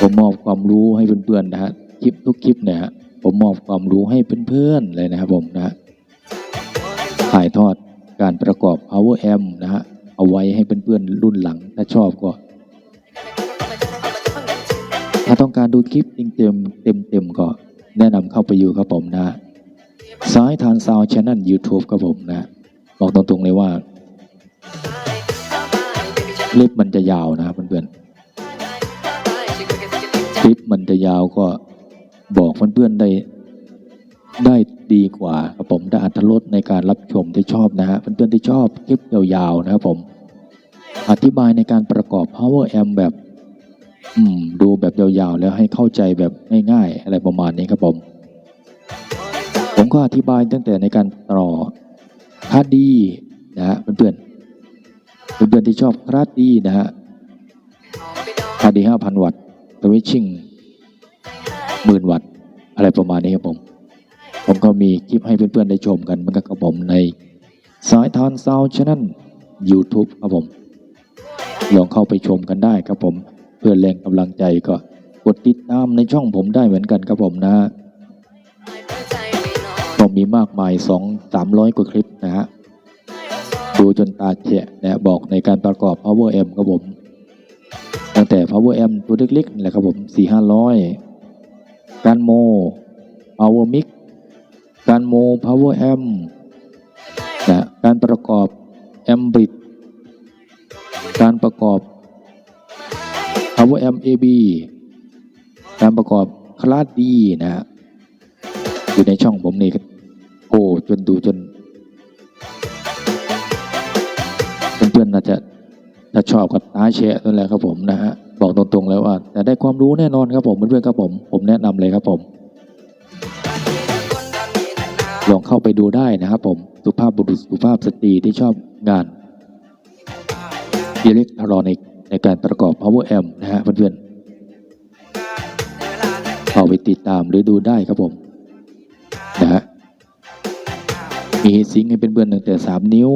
ผมมอบความรู้ให้เพื่อนๆนะฮะคลิปทุกคลิปเนี่ยฮะผมมอบความรู้ให้เพื่อนๆเลยนะครับผมนะฮะถ่ายทอดการประกอบ power amp นะฮะเอาไว้ให้เพื่อนๆรุ่นหลังถ้าชอบก็ถ้าต้องการดูคลิปเต็มๆเต็มๆก็แนะนำเข้าไปอยู่ครับผมนะฮะสายทานซาวช n น l YouTube ครับผมนะ บอกตรงๆเลยว่าคลิปมันจะยาวนะครับเพื่อนๆ ลิปมันจะยาวก็บอกเพื่อนๆได้ได้ดีกว่าครับผมได้อัตรสในการรับชมที่ชอบนะฮะเพื่อนๆที่ชอบคลิปยาวๆนะครับผม อธิบายในการประกอบ power amp แบบ อืม ดูแบบยาวๆ แล้วให้เข้าใจแบบง่ายๆ อะไรประมาณนี้ครับผม ผมก็อธิบายตั้งแต่ในการต่อคาดดีนะฮะเพื่อนๆเพื่อนๆที่ชอบคาดดีนะฮะคาดดีห้าพันวัตต์ สวิตชิ่งหมื่นวัตต์อะไรประมาณนี้ครับผม ผมก็มีคลิปให้เพื่อนๆ ได้ชมกันเหมือนกันครับผมในสายทานซาวช n น YouTube ครับผม ลองเข้าไปชมกันได้ครับผม เพื่อแรงกำลังใจก็กดติดตามในช่องผมได้เหมือนกันครับผมนะผมมีมากมายสองสามร้อยกว่าคลิปนะฮะ ดูจนตาเฉะนะบอกในการประกอบ power M ครับผม แต่ power amp ตัวเล็กๆนี่แหละครับผมสี่ห้าร้อยการโม power mix การโม power amp นะการประกอบ amp bridge การประกอบ power amp AB การประกอบคลาสดีนะฮะอยู่ในช่องผมนี่โอ้จนดูจนเพื่อนๆน่าจะ ถ้าชอบกับตาแชะนั่นแหละครับผมนะฮะบอกตรงๆเลยว่าจะได้ความรู้แน่นอนครับผมเพื่อนๆครับผม ผมแนะนำเลยครับผมลองเข้าไปดูได้นะครับผมสุภาพบุรุษสุภาพสตรีที่ชอบงานอิเล็กทรอนิกส์ในการประกอบ power amp นะฮะเพื่อนๆเข้าไปติดตามหรือดูได้ครับผมนะฮะมีซิงค์ให้เป็นเพื่อนตั้งแต่ 3 นิ้ว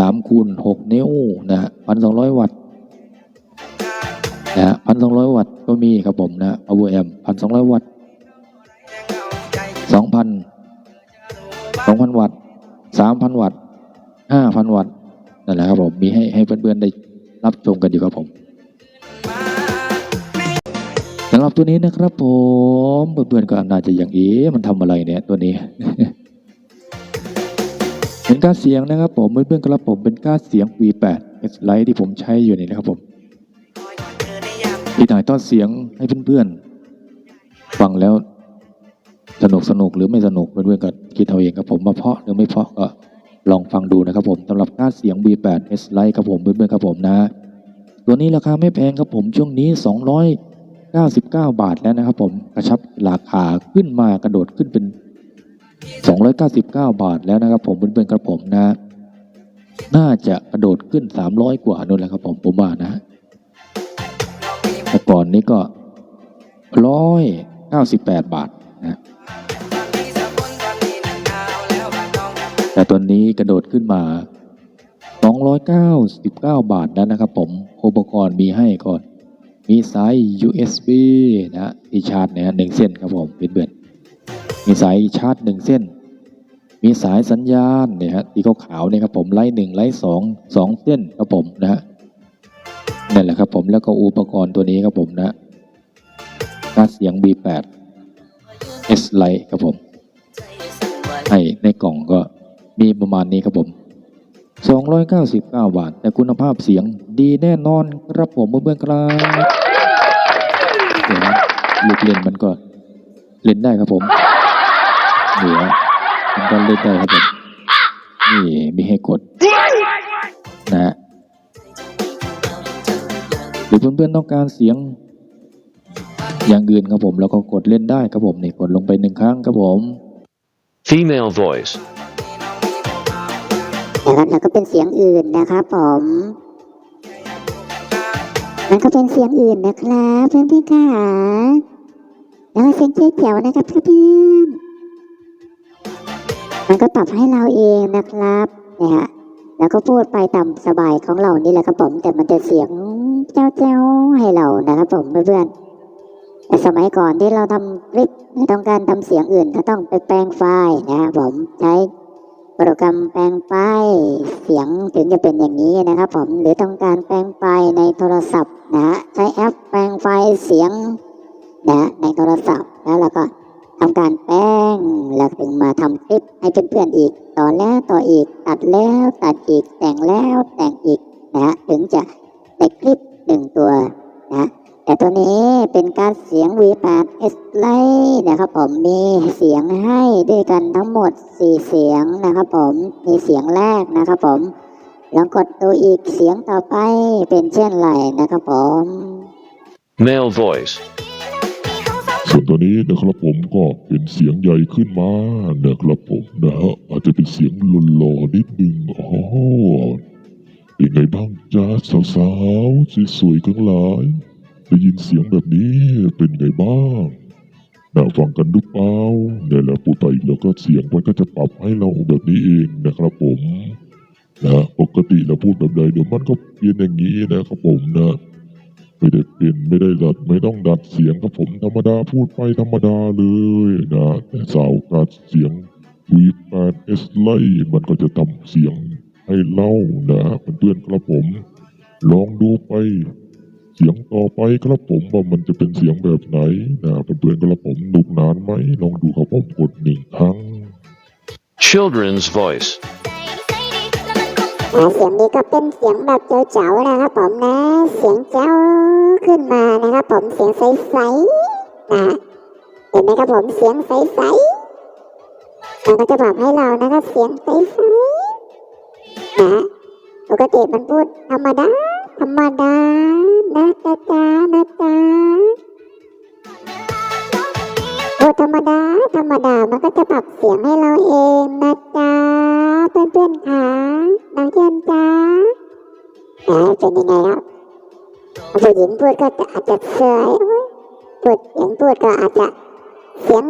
3คูณ6นิ้วนะฮะ1,200วัตต์นะฮะ1,200วัตต์ก็มีครับผมนะ power amp 1,200วัตต์2,000 2,000วัตต์3,000วัตต์5,000วัตต์นั่นแหละครับผม มีให้ให้เพื่อนๆได้รับชมกันอยู่ครับผมสำหรับตัวนี้นะครับผม เพื่อนๆก็น่าจะอย่างเอ๊ะมันทำอะไรเนี่ยตัวนี้ การเสียงนะครับผมเพื่อนๆครับผมเป็นการเสียง V8 X Lite ที่ผมใช้อยู่นี่นะครับผมที่ถ่ายทอดเสียงให้เพื่อนๆฟังแล้วสนุกสนุกหรือไม่สนุกเพื่อนๆก็คิดเอาเองครับผมมาเพาะหรือไม่เพาะก็ลองฟังดูนะครับผมสำหรับค่าเสียง V8 S Lite ครับผมเพื่อนๆครับผมนะ ตัวนี้ราคาไม่แพงครับผมช่วงนี้ 299 บาทแล้วนะครับผมกระชับราคาขึ้นมากระโดดขึ้นเป็น 299 บาทแล้วนะครับผมเพื่อนๆครับผมนะ น่าจะกระโดดขึ้น 300 กว่านู่นแหละครับผมผมว่านะแต่ก่อนนี้ก็ 198 บาทนะแต่ตัวนี้กระโดดขึ้นมา 299 บาทแล้วนะครับผมอุปกรณ์มีให้ก่อน มีสาย USB นะที่ชาร์จเนี่ยหนึ่งเส้นครับผมเป็นเบื่อน มีสายชาร์จหนึ่งเส้น มีสายสัญญาณเนี่ยฮะที่ขาวๆเนี่ยครับผมไล่หนึ่งไล่สองสองเส้นครับผมนะฮะนั่นแหละครับผมแล้วก็อุปกรณ์ตัวนี้ครับผมนะการเสียง B8 S Lite ครับผมให้ในกล่องก็มีประมาณนี้ครับผม 299 บาท แต่คุณภาพเสียงดีแน่นอนครับผมเพื่อนๆครับเดี๋ยวนะลูกเล่นมันก็เล่นได้ครับผม เดี๋ยวมันก็เล่นได้ครับผมนี่มีให้กดนะฮะหรือเพื่อนๆต้องการเสียง อย่างอื่นครับผมแล้วก็กดเล่นได้ครับผมนี่กดลงไปหนึ่งครั้งครับผม Female voice. นะครับแล้วก็เป็นเสียงอื่นนะครับผมแล้วก็เป็นเสียงอื่นนะครับเพื่อนพี่ๆค่ะแล้วก็เสียงเขียวๆนะครับเพื่อนๆ มันก็ปรับให้เราเองนะครับเนี่ยฮะแล้วก็พูดไปตามสบายของเรานี่แหละครับผม แต่มันจะเสียงเจ้าเจ้าๆให้เรานะครับผมเพื่อนๆแต่สมัยก่อนที่เราทำคลิปไม่ต้องการทำเสียงอื่นก็ต้องไปแปลงไฟล์นะครับผมใช้โปรแกรมแปลงไฟล์เสียงถึงจะเป็นอย่างนี้นะครับผมหรือต้องการแปลงไฟล์ในโทรศัพท์นะฮะใช้แอปแปลงไฟล์เสียงนะฮะในโทรศัพท์แล้วเราก็ ทำการแปลงแล้วถึงมาทำคลิปให้เพื่อนๆอีก ต่อแล้วต่ออีก ตัดแล้วตัดอีก แต่งแล้วแต่งอีกนะฮะถึงจะได้คลิปหนึ่งตัวนะแต่ตัวนี้เป็นการเสียง V8 S Lite นะครับผมมีเสียงให้ด้วยกันทั้งหมด 4 เสียงนะครับผมมีเสียงแรกนะครับผมลองกดดูอีกเสียงต่อไปเป็นเช่นไรนะครับผม Male voice. ส่วนตัวนี้นะครับผมก็เป็นเสียงใหญ่ขึ้นมานะครับผมนะฮะอาจจะเป็นเสียงหล่อๆนิดนึงอ๋อเป็นไงบ้างจ้าสาวๆสวยๆทั้งหลายได้ยินเสียงแบบนี้เป็นไงบ้างน่าฟังกันหรือเปล่าเนี่ยแหละพูไปแล้วก็เสียงมันก็จะปรับให้เราแบบนี้เองนะครับผมนะปกติเราพูดแบบใดเดี๋ยวมันก็เปลี่ยนอย่างนี้นะครับผมนะ ไม่ได้เป็นไม่ได้ดัดไม่ต้องดัดเสียงครับผมธรรมดาพูดไปธรรมดาเลยนะแต่สาวกัดเสียง V8S ไล่มันก็จะทำเสียงให้เล่านะเพื่อนๆครับผม ลองดูไป เสียงต่อไปครับผมว่ามันจะเป็นเสียงแบบไหนนะเพื่อนๆครับผมหนุกนานไหมลองดูครับผมกดหนึ่งครั้ง Children's voice. อ่าเสียงนี้ก็เป็นเสียงแบบเจ๋วๆนะครับผมนะ เสียงเจ้าขึ้นมานะครับผมเสียงใสๆนะเห็นไหมครับผมเสียงใสๆมันก็จะบอกให้เรานะครับเสียงใสๆนะปกติมันพูดธรรมดาธรรมดานะจ๊ะจ๊ะนะจ๊ะ ธรรมดา ธรรมดา มันก็จะปรับเสียงให้เราเองนะจ๊ะ เพื่อนๆค่ะน้องเจนจ้าไหนเป็นยังไงครับผู้หญิงพูดก็จะอาจจะเสยพูดเสียงพูดก็อาจจะเสียง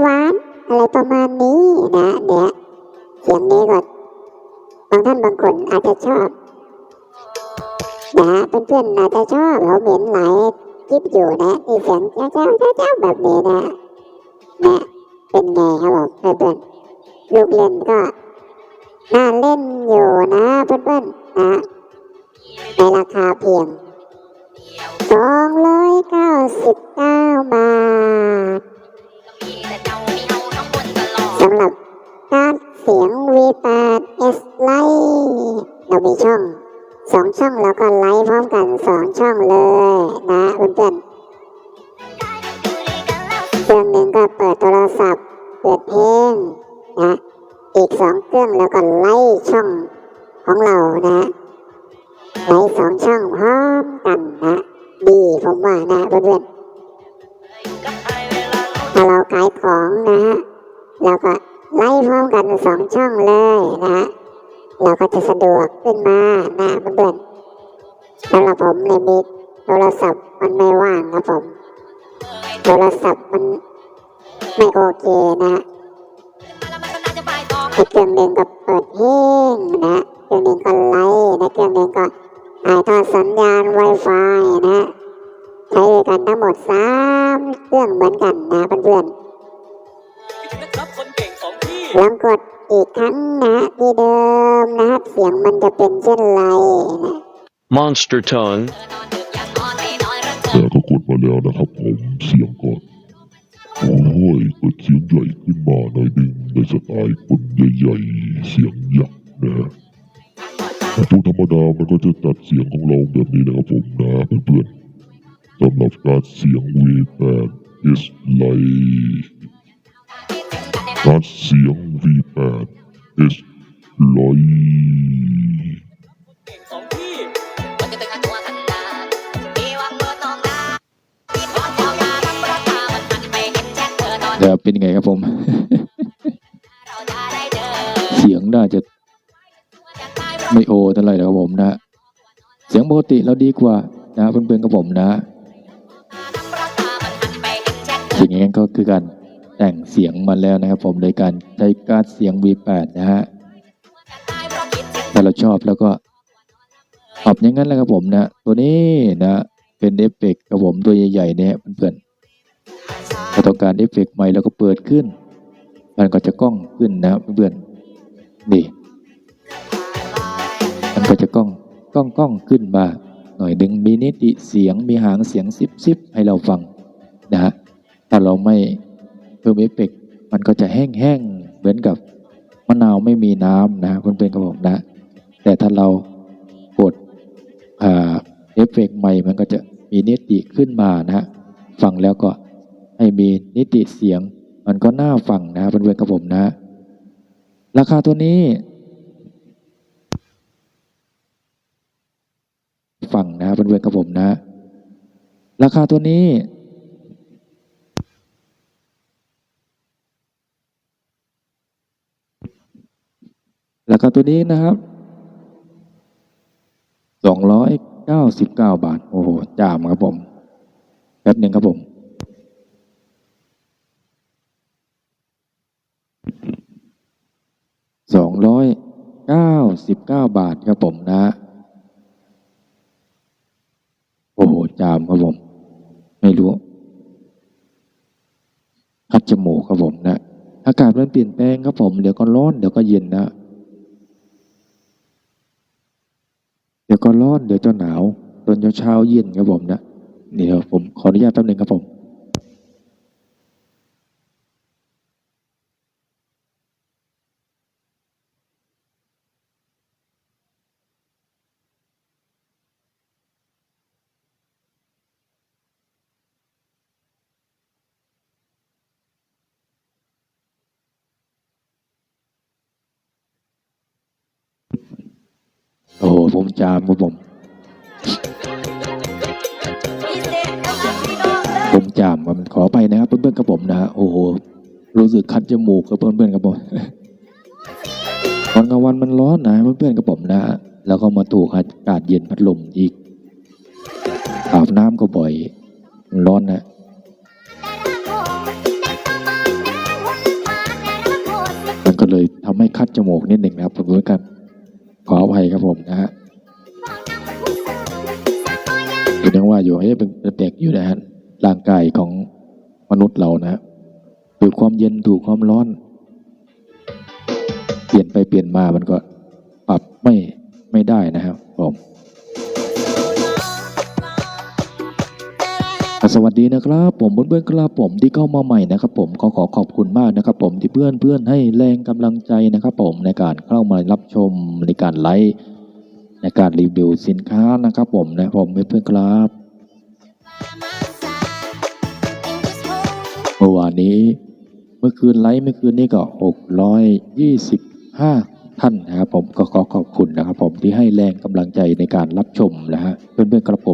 หวานๆอะไรประมาณนี้นะเนี่ยเสียงนี้ก็บางท่านบางคนอาจจะชอบนะเพื่อนๆอาจจะชอบเขาเห็นหลาย ลิปอยู่นะที่เสียงเจ้าเจ้าเจ้าแบบนี้นะนะเป็นไงครับผมเพื่อนๆลูกเล่นก็น่าเล่นอยู่นะเพื่อนๆนะในราคาเพียง299บาทสำหรับการเสียง V8 S Lite เรามีช่อง สองช่องแล้วก็ไลฟ์พร้อมกันสองช่องเลยนะเพื่อนๆเครื่องหนึ่งก็เปิดโทรศัพท์ เปิดเพลงนะอีกสองเครื่องแล้วก็ไล่ช่องของเรานะไล่สองช่องพร้อมกันนะดีผมว่านะเพื่อนๆถ้าเราขายของนะฮะเราก็ไล่พร้อมกันสองช่องเลยนะฮะ เราก็จะสะดวกขึ้นมานะเพื่อนๆสำหรับผมเลยมีโทรศัพท์มันไม่ว่างครับผม โทรศัพท์มันไม่โอเคนะฮะอีกเครื่องหนึ่งก็เปิดเพลงนะเครื่องหนึ่งก็ไลฟ์นะเครื่องหนึ่งก็ถ่ายทอดสัญญาณ Wi-Fi นะใช้ด้วยกันทั้งหมดสามเครื่องเหมือนกันนะเพื่อนนะครับคนเก่งของพี่ๆลองกด อีกครั้งนะที่เดิมนะครับ เสียงมันจะเป็นเช่นไรนะ Monster tone. แต่ก็กดมาแล้วนะครับผมเสียงก่อนโอ้ยเปิดเสียงใหญ่ขึ้นมาหน่อยหนึ่งในสไตล์คนใหญ่ๆเสียงยักษ์นะแต่พูดธรรมดามันก็จะตัดเสียงของเราแบบนี้นะครับผมนะเพื่อนๆสำหรับการเสียง V8 S Lite การเสียง V8 S Lite เก่งของพี่แล้วเป็นยังไงครับผม เสียงน่าจะไม่โอเท่าไหร่นะครับผมนะ เสียงปกติเราดีกว่านะเพื่อนๆกับผมนะสิ่งนี้ก็คือการ แต่งเสียงมาแล้วนะครับ ผมโดยการใช้การดเสียง V8 นะฮะถ้าเราชอบแล้วก็ปรับอย่างนั้นแหละครับผมนะ ตัวนี้นะเป็นเอฟเฟกต์ครับผมตัวใหญ่ๆเนี่ยเพื่อนๆถ้าต้องการเอฟเฟกต์ใหม่แล้วก็เปิดขึ้น มันก็จะกล้องขึ้นนะเพื่อนๆนี่มันก็จะกล้องกล้องกล้องขึ้นมาหน่อยดึงมีนิติเสียงมีหางเสียงซิบซิบให้เราฟังนะฮะถ้าเราไม่ เพิ่มเอฟเฟกต์มันก็จะแห้งๆ เหมือนกับมะนาวไม่มีน้ำนะเพื่อนๆครับผมนะ แต่ถ้าเรากดเอฟเฟกต์ใหม่มันก็จะมีนิติขึ้นมานะฟังแล้วก็ให้มีนิติเสียง มันก็น่าฟังนะเพื่อนๆครับผมนะ ราคาตัวนี้ฟังนะเพื่อนๆครับผมนะ ราคาตัวนี้ ราคา ตัวนี้นะครับสองร้อยเก้าสิบเก้าบาท โอ้โหจามครับผมแป๊บหนึ่งครับผมสองร้อยเก้าสิบเก้าบาทครับผมนะ โอ้โห จามครับผม ไม่รู้คัดจมูกครับผมนะ อากาศมันเปลี่ยนแปลงครับผม เดี๋ยวก็ร้อน เดี๋ยวก็เย็นนะ ดี๋ยวก็ร้อนเดี๋ยวจะหนาวตอนเช้าเย็นครับผมนะเดี๋ยวผมขออนุญาตแป๊บหนึ่งครับผม โอ้โหผมจามครับผม ผมจามครับขอไปนะครับ เพื่อนๆกับผมนะโอ้โห รู้สึกคัดจมูกครับเพื่อนๆกับผมตอนกลางวันมันร้อนนะเพื่อนๆกับผมนะแล้วก็มาถูกอากาศเย็นพัดลมอีกอาบน้ำก็บ่อยร้อนนะมันก็เลยทำให้คัดจมูกนิดหนึ่งนะครับเพื่อนๆกัน ขออภัยครับผมนะฮะคือยังว่าอยู่ให้เป็นเด็กอยู่นะฮะร่างกายของมนุษย์เรานะฮะถูกความเย็นถูกความร้อน เปลี่ยนไปเปลี่ยนมามันก็ปรับไม่ไม่ได้นะครับผม สวัสดีนะครับ ผมเพื่อนๆครับผมที่เข้ามาใหม่นะครับผมขอขอขอบคุณมากนะครับ ผมที่เพื่อนเพื่อนให้แรงกำลังใจนะครับ ผมในการเข้ามารับชมในการไลฟ์ในการรีวิวสินค้านะครับ ผมนะผมเพื่อนๆครับเมื่อวานนี้ เมื่อคืนไลฟ์เมื่อคืนนี้ก็หกร้อยยี่สิบห้าท่านนะครับ ผมก็ขอขอบคุณนะครับ ผมที่ให้แรงกำลังใจในการรับชมนะฮะเพื่อนๆครับผม